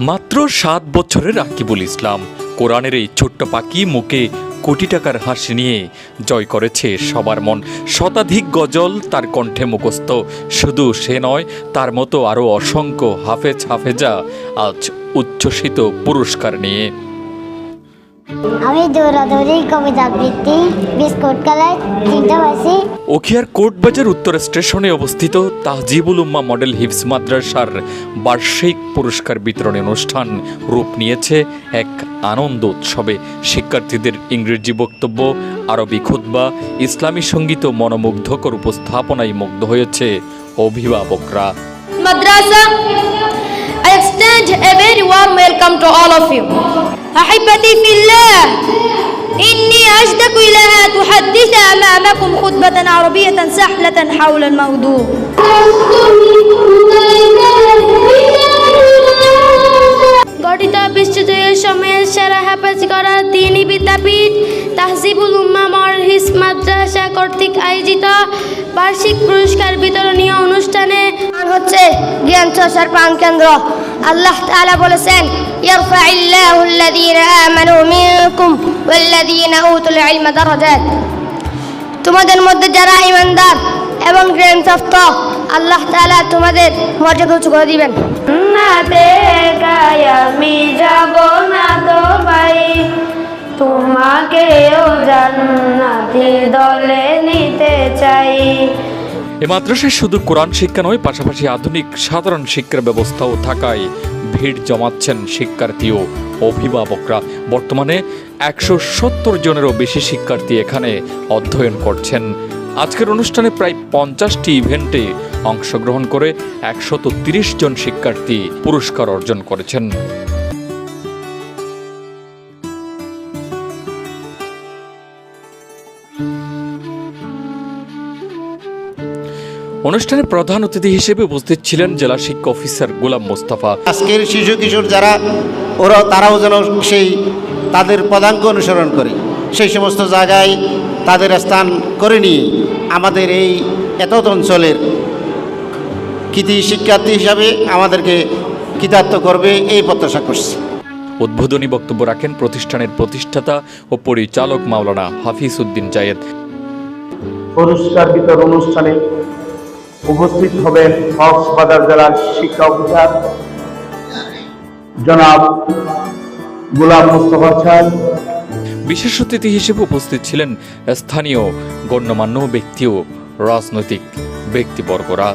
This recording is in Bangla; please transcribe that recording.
মাত্র সাত বছরের রাকিবুল ইসলাম। কোরআনের এই ছোট্ট পাখি মুখে কোটি টাকার হাসি নিয়ে জয় করেছে সবার মন। শতাধিক গজল তার কণ্ঠে মুখস্থ। শুধু সে নয়, তার মতো আরও অসংখ্য হাফেজ হাফেজা আজ উচ্ছ্বসিত পুরস্কার নিয়ে। আমি দৌড়াদৌড়ি কবিতা আবৃত্তি বিস্কুট কালার, তিনটা পাইছি ওখিয়ার কোর্টবাজার উত্তর স্টেশনে অবস্থিত তাহজিবুল উম্মা মডেল হিফস মাদ্রাসার বার্ষিক পুরস্কার বিতরণ অনুষ্ঠান রূপ নিয়েছে এক আনন্দ উৎসবে শিক্ষার্থীদের ইংরেজি বক্তব্য আরবি খুতবা ইসলামী সঙ্গীত ও মনোমুগ্ধকর উপস্থাপনায় মুগ্ধ হয়েছে অভিভাবকরা Madrasa. I extend a very warm welcome to all of you. أحبتي في الله إني أشتاق إلى أن تحدث أمامكم خطبة عربية سهلة حول الموضوع গঠিত বিশ্বজয়ের সময়ের সেরা হাফেজ করা দিনী বিদ্যাপীঠ তাহজিবুল উম্মা মরহিস মাদ্রাসা কর্তৃক আয়োজিত বার্ষিক পুরস্কার বিতরণীয় অনুষ্ঠানে হচ্ছে জ্ঞান চর্চার প্রাণ কেন্দ্র। আল্লাহ তাআলা বলেছেন তোমাদের মধ্যে যারা ইমানদার এবং জ্ঞানপ্রাপ্ত আল্লাহ তাআলা তোমাদের মর্যাদা উঁচু করে দিবেন। গায় আমি না ভাই। জান্নাতি দলে নিতে চাই। এ মাদ্রাসায় শুধু কোরআন শিক্ষা নয়, পাশাপাশি আধুনিক সাধারণ শিক্ষার ব্যবস্থাও থাকায় ভিড় জমাচ্ছেন শিক্ষার্থী ও অভিভাবকরা। বর্তমানে একশো সত্তর জনেরও বেশি শিক্ষার্থী এখানে অধ্যয়ন করছেন। আজকের অনুষ্ঠানে প্রায় পঞ্চাশটি ইভেন্টে অংশগ্রহণ করে একশত জন শিক্ষার্থী পুরস্কার অর্জন করেছেন। অনুষ্ঠানে প্রধান অতিথি হিসেবে উপস্থিত ছিলেন জেলা শিক্ষা অফিসার গোলাম মোস্তফা। আজকের শিশু কিশোর যারা ওরা তারাও যেন সেই তাদের পদাঙ্ক অনুসরণ করে। সেই সমস্ত জায়গায় তাদের স্থান করে নিয়ে আমাদের এই এত অঞ্চলের কৃতি শিক্ষার্থী হিসাবে আমাদেরকে কৃতার্থ করবে এই প্রত্যাশা করছি। উদ্বোধনী বক্তব্য রাখেন প্রতিষ্ঠানের প্রতিষ্ঠাতা ও পরিচালক মাওলানা হাফিজ উদ্দিন জায়েদ। পুরস্কার বিতরণ অনুষ্ঠানে উপস্থিত হবেন কক্সবাজার জেলার শিক্ষা অফিসার জনাব গোলাম মুস্তফা স্যার। বিশেষ অতিথি হিসেবে উপস্থিত ছিলেন স্থানীয় গণ্যমান্য ব্যক্তিও, রাজনৈতিক ব্যক্তিবর্গরা।